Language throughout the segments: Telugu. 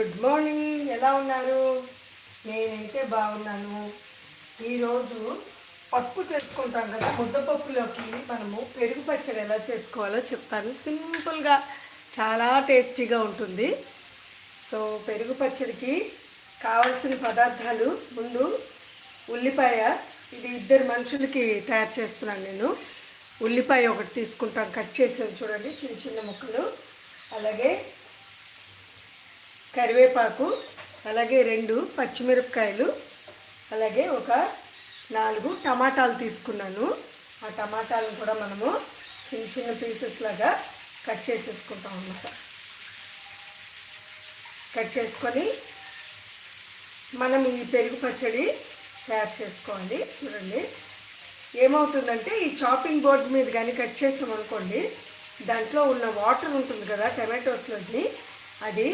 గుడ్ మార్నింగ్ ఎలా ఉన్నారు? నేనైతే బాగున్నాను. ఈరోజు పప్పు చేసుకుంటాం కదా ముద్దపప్పులోకి మనము పెరుగు పచ్చడి ఎలా చేసుకోవాలో చెప్తాను. సింపుల్గా చాలా టేస్టీగా ఉంటుంది. సో పెరుగు పచ్చడికి కావలసిన పదార్థాలు ముందు ఉల్లిపాయ. ఇది ఇద్దరు మనుషులకి తయారు చేస్తున్నాను నేను. ఉల్లిపాయ ఒకటి తీసుకుంటాను కట్ చేసాను చూడండి చిన్న చిన్న ముక్కలు. అలాగే కరివేపాకు అలాగే రెండు పచ్చిమిరపకాయలు అలాగే ఒక నాలుగు టమాటాలు తీసుకున్నాను. ఆ టమాటాలను కూడా మనము చిన్న చిన్న పీసెస్ లాగా కట్ చేసేసుకుంటాం అన్నమాట. కట్ చేసుకొని మనం ఈ పెరుగు పచ్చడి తయారు చేసుకోవాలి. చూడండి. ఏమవుతుందంటే ఈ చాపింగ్ బోర్డ్ మీద కానీ కట్ చేసామనుకోండి దాంట్లో ఉన్న వాటర్ ఉంటుంది కదా టమాటోస్లోని అది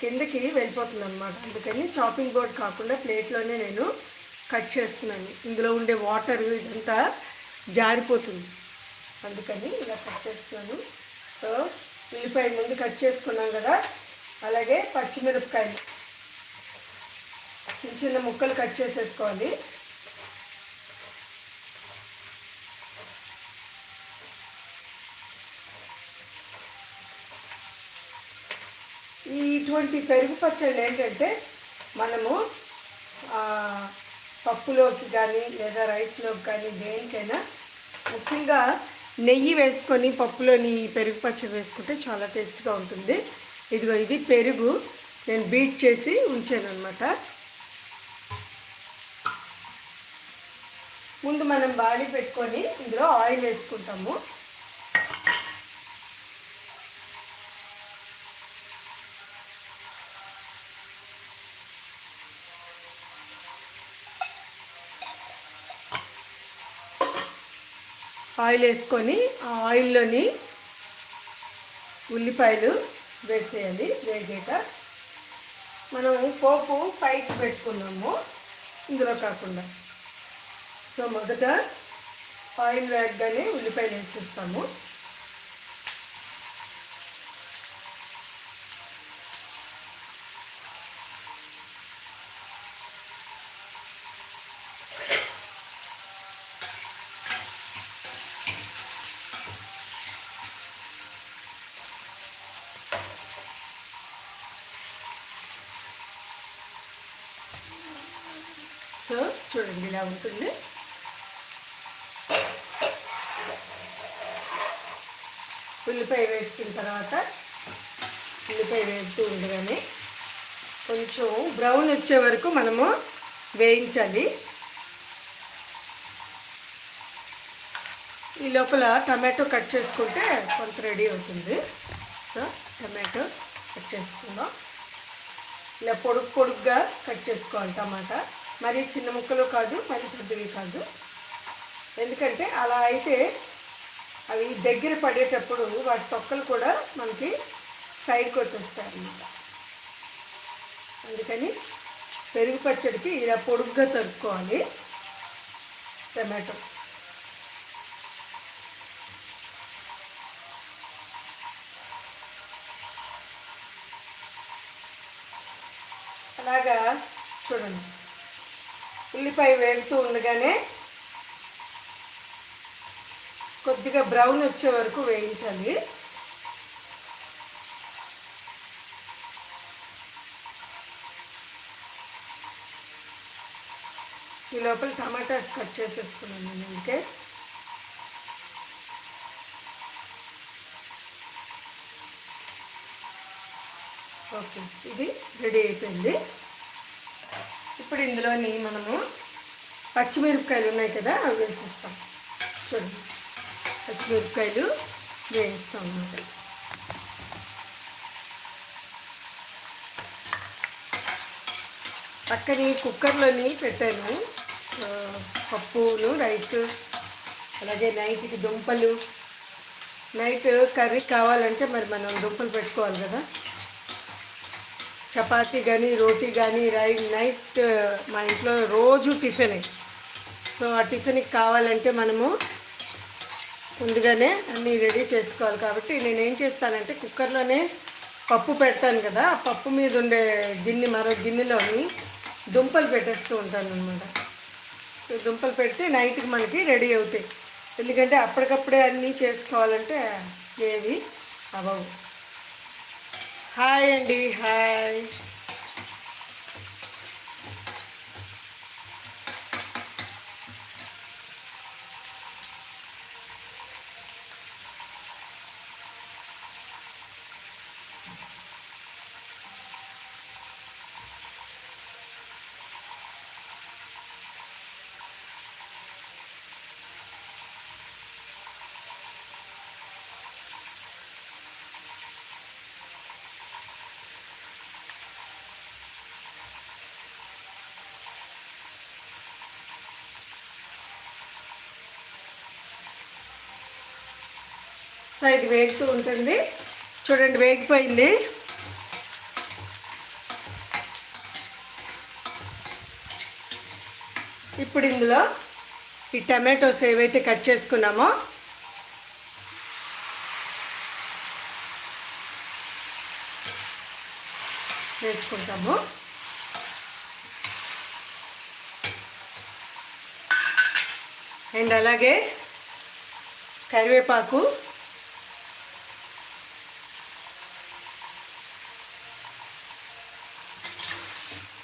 కిందకి వెళ్ళిపోతుంది అనమాట అందుకని చాపింగ్ బోర్డ్ కాకుండా ప్లేట్లోనే నేను కట్ చేస్తున్నాను. ఇందులో ఉండే వాటర్ ఇదంతా జారిపోతుంది. అందుకని ఇలా కట్ చేస్తున్నాను. సో ఉల్లిపాయ ముందు కట్ చేసుకున్నాం కదా అలాగే పచ్చిమిరపకాయలు చిన్న చిన్న ముక్కలు కట్ చేసేసుకోవాలి ఈ ఇటువంటి పెరుగు పచ్చళ్ళు ఏంటంటే మనము పప్పులోకి కానీ లేదా రైస్లోకి కానీ దేనికైనా ముఖ్యంగా నెయ్యి వేసుకొని పప్పులోని పెరుగు పచ్చడి వేసుకుంటే చాలా టేస్ట్గా ఉంటుంది. ఇదిగో ఇది పెరుగు. నేను బీట్ చేసి ఉంచాను అనమాట ముందు మనం బాడీ పెట్టుకొని ఇందులో ఆయిల్ వేసుకుంటాము. ఆయిల్ వేసుకొని ఆ ఆయిల్లోని ఉల్లిపాయలు వేసేయాలి వేగాక. మనం పోపు పైకి పెట్టుకున్నాము ఇందులో కాకుండా. సో మొదట ఆయిల్ వేగగానే ఉల్లిపాయలు వేసేస్తాము. సో చూడండి ఇలా ఉంటుంది. ఉల్లిపాయ వేసుకున్న తర్వాత ఉల్లిపాయ వేస్తూ ఉండగానే కొంచెం బ్రౌన్ వచ్చే వరకు మనము వేయించాలి. ఈ లోపల టమాటో కట్ చేసుకుంటే కొంత రెడీ అవుతుంది. సో టమాటో కట్ చేసుకుందాం. ఇలా పొడుగు పొడుగ్గా కట్ చేసుకోవాలి టమాటా. మరి చిన్న ముక్కలు కాదు మరి పెద్దవి కాదు. ఎందుకంటే అలా అయితే అవి దగ్గర పడేటప్పుడు వాటి తొక్కలు కూడా మనకి సైడ్కి వచ్చేస్తాయి అన్నమాట. అందుకని పెరుగు పచ్చడికి ఇలా పొడుగ్గా తరుక్కోవాలి టమాటో. అలాగా చూడండి. ఉల్లిపాయ వేగుతూ ఉండగానే కొద్దిగా బ్రౌన్ వచ్చే వరకు వేయించాలి. ఈ లోపల టమాటాస్ కట్ చేసేసుకున్నాను నేను ఇంకే. ఓకే ఇది రెడీ అయిపోయింది. ఇప్పుడు ఇందులోని మనము పచ్చిమిరపకాయలు ఉన్నాయి కదా అవి వేసిస్తాం. చూడండి పచ్చిమిరపకాయలు వేయిస్తాం అన్నమాట. పక్కని కుక్కర్లోని పెట్టాను. పప్పులు పప్పును రైస్ అలాగే నైట్కి దుంపలు. నైట్ కర్రీ కావాలంటే మరి మనం దుంపలు పెట్టుకోవాలి కదా. చపాతీ కానీ రోటీ కానీ రై నైట్ మా ఇంట్లో రోజు టిఫిన్. సో ఆ టిఫిన్కి కావాలంటే మనము ముందుగానే అన్నీ రెడీ చేసుకోవాలి కాబట్టి నేను ఏం చేస్తానంటే కుక్కర్లోనే పప్పు పెడతాను కదా ఆ పప్పు మీద ఉండే గిన్నె మరో గిన్నెలోని దుంపలు పెట్టేస్తూ ఉంటాను అనమాట దుంపలు పెడితే నైట్కి మనకి రెడీ అవుతాయి. ఎందుకంటే అప్పటికప్పుడే అన్నీ చేసుకోవాలంటే ఏవి అవ్వవు. హాయ్ అండి హాయ్ సో ఇది వేగుతూ ఉంటుంది. చూడండి వేగిపోయింది. ఇప్పుడు ఇందులో ఈ టమాటోస్ ఏవైతే కట్ చేసుకున్నామో వేసుకుంటాము. అండ్ అలాగే కరివేపాకు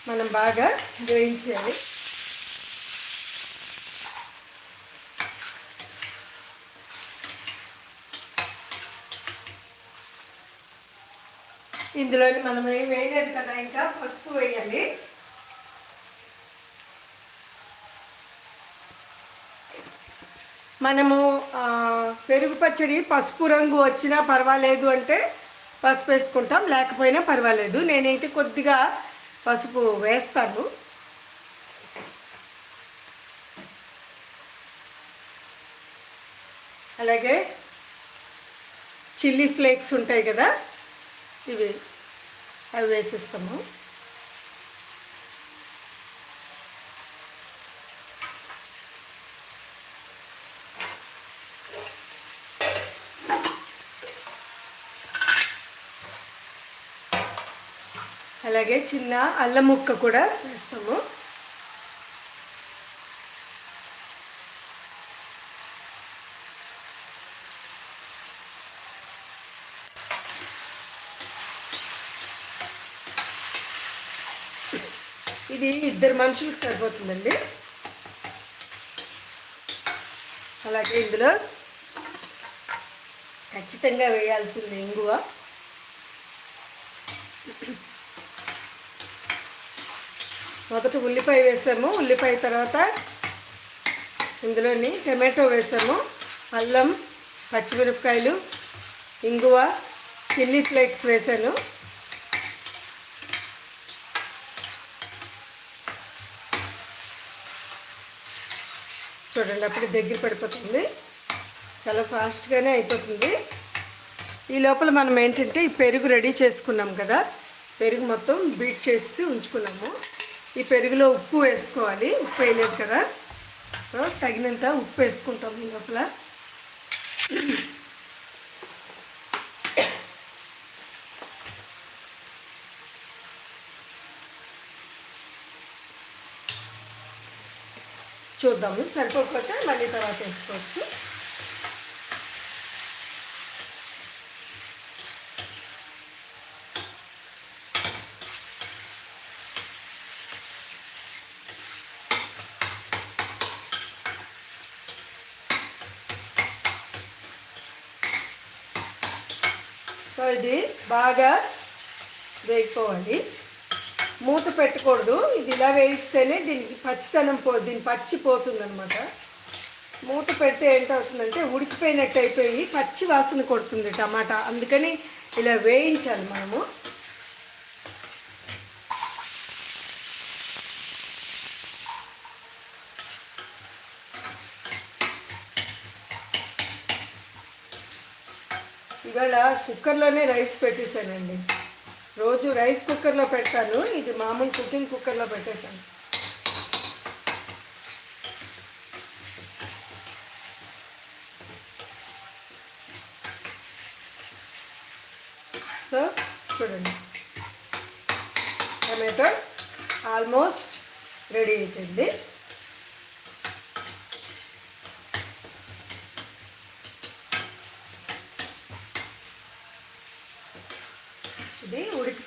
మనం బాగా వేయించాలి ఇందులో మనం ఏం వేయలేదు కదా ఇంకా పసుపు వేయాలి. మనము పెరుగు పచ్చడి పసుపు రంగు వచ్చినా పర్వాలేదు అంటే పసుపు వేసుకుంటాం లేకపోయినా పర్వాలేదు. నేనైతే కొద్దిగా పసుపు వేస్తాను. అలాగే చిల్లీ ఫ్లేక్స్ ఉంటాయి కదా ఇవి అవి వేసిస్తాము. అలాగే చిన్న అల్లం ముక్క కూడా వేస్తాము. ఇది ఇద్దరు మనుషులకు సరిపోతుందండి. అలాగే ఇందులో ఖచ్చితంగా వేయాల్సింది ఇంగువ. మొదట ఉల్లిపాయ వేసాము. ఉల్లిపాయ తర్వాత ఇందులోని టమాటో వేసాము. అల్లం పచ్చిమిరపకాయలు ఇంగువ చిల్లీ ఫ్లేక్స్ వేసాను. చూడండి అప్పుడు దగ్గర పడిపోతుంది. చాలా ఫాస్ట్గానే అయిపోతుంది. ఈ లోపల మనం ఏంటంటే ఈ పెరుగు రెడీ చేసుకున్నాం కదా. పెరుగు మొత్తం బీట్ చేసి ఉంచుకున్నాము. ఈ పెరుగులో ఉప్పు వేసుకోవాలి. ఉప్పు వేయలేదు కదా. సో తగినంత ఉప్పు వేసుకుంటాం ఈ లోపల. చూద్దాము. సరిపోకపోతే మళ్ళీ తర్వాత వేసుకోవచ్చు. ఇది బాగా వేగిపోవాలి మూత పెట్టకూడదు. ఇది ఇలా వేయిస్తేనే దీనికి పచ్చితనం పో దీని పచ్చి పోతుంది అనమాట మూత పెడితే ఏంటవుతుందంటే ఉడికిపోయినట్టు అయిపోయి పచ్చి వాసన కొడుతుంది టమాటా. అందుకని ఇలా వేయించాలి మనము. ఇవాళ కుక్కర్లోనే రైస్ పెట్టేశానండి. రోజు రైస్ కుక్కర్లో పెడతాను. ఇది మామూలు కుకింగ్ కుక్కర్లో పెట్టేశాను. సో టమాటో ఆల్మోస్ట్ రెడీ అయిపోయింది ఇది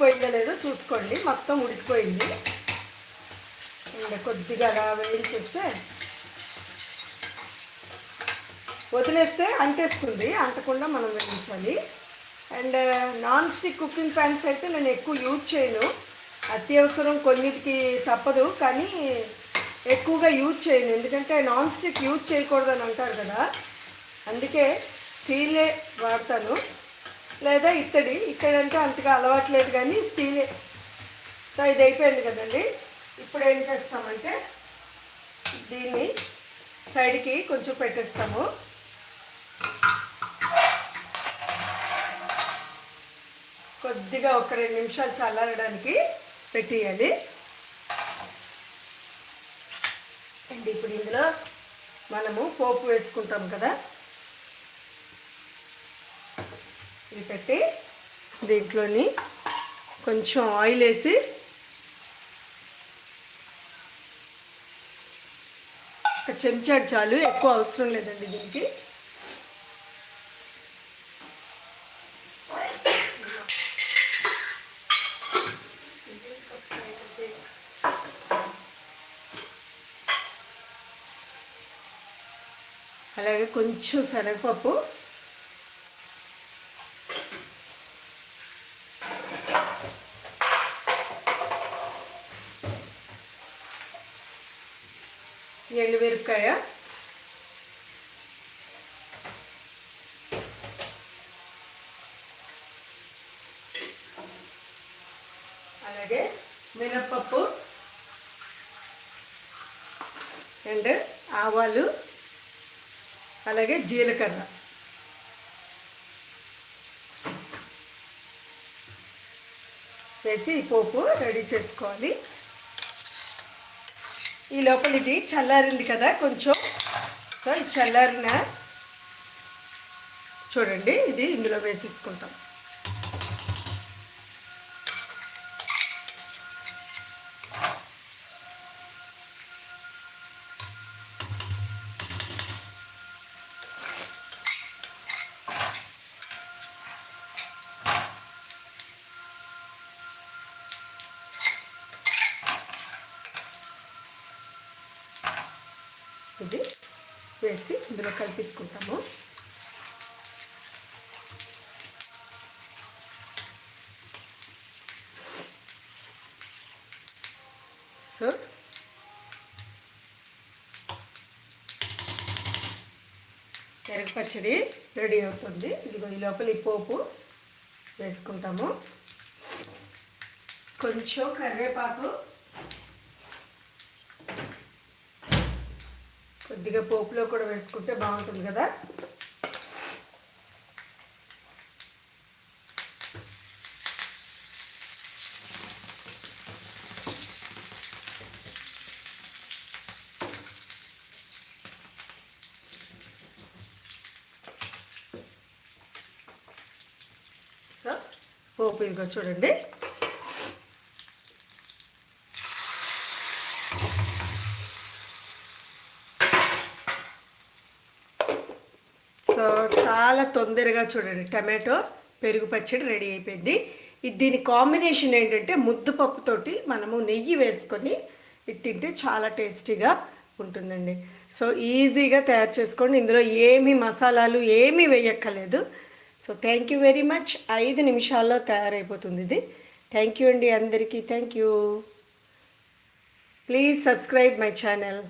ఉడికిపోయిందో లేదో చూసుకోండి. మొత్తం ఉడికిపోయింది. ఇంకా కొద్దిగా అలా వేయించేస్తే వదిలేస్తే అంటేస్తుంది. అంటకుండా మనం వేయించాలి. And uh, non stick cooking pans అయితే నేను ఎక్కువ యూజ్ చేయను. అత్యవసరం కొన్నిటికి తప్పదు కానీ ఎక్కువగా యూజ్ చేయను. ఎందుకంటే నాన్ స్టిక్ యూజ్ చేయకూడదని అంటారు కదా. అందుకే స్టీలే వాడతాను. లేదా ఇత్తడి. ఇక్కడంటే అంతగా అలవాట్లేదు కానీ స్టీలే సో ఇది అయిపోయింది కదండి. ఇప్పుడు ఏం చేస్తామంటే దీన్ని సైడ్కి కొంచెం పెట్టేస్తాము. కొద్దిగా ఒక రెండు నిమిషాలు చల్లారడానికి పెట్టేయాలి. అండ్ ఇప్పుడు ఇందులో మనము పోపు వేసుకుంటాం కదా. ఇది పెట్టి దీంట్లోని కొంచెం ఆయిల్ వేసి ఒక చెంచాడు చాలు ఎక్కువ అవసరం లేదండి దీనికి. అలాగే కొంచెం శనగపప్పు ఎండుమిరపకాయ అలాగే మినప్పప్పు. అండ్ ఆవాలు. అలాగే జీలకర్ర. వేసి పోపు రెడీ చేసుకోవాలి. ఈ లోపల ఇది చల్లారింది కదా కొంచెం. సో ఇది చల్లారిన చూడండి ఇది ఇందులో వేసేసుకుంటాం. వేసి ఇందులో కలిపేసుకుంటాము. సో పెరుగు పచ్చడి రెడీ అవుతుంది. ఇదిగో ఈ లోపల ఈ పోపు వేసుకుంటాము. కొంచెం కరివేపాకు కొద్దిగా పోపులో కూడా వేసుకుంటే బాగుంటుంది కదా? సో పోపు ఇంకా చూడండి. సో చాలా తొందరగా చూడండి టమాటో పెరుగు పచ్చడి రెడీ అయిపోయింది. ఇది దీని కాంబినేషన్ ఏంటంటే ముద్దుపప్పుతోటి మనము నెయ్యి వేసుకొని ఇది తింటే చాలా టేస్టీగా ఉంటుందండి. సో ఈజీగా తయారు చేసుకోండి ఇందులో ఏమి మసాలాలు ఏమీ వేయక్కర్లేదు. So thank you very much. ఐదు నిమిషాల్లో తయారైపోతుంది ఇది. థ్యాంక్ యూ అండి అందరికీ. Thank you. Please subscribe my channel.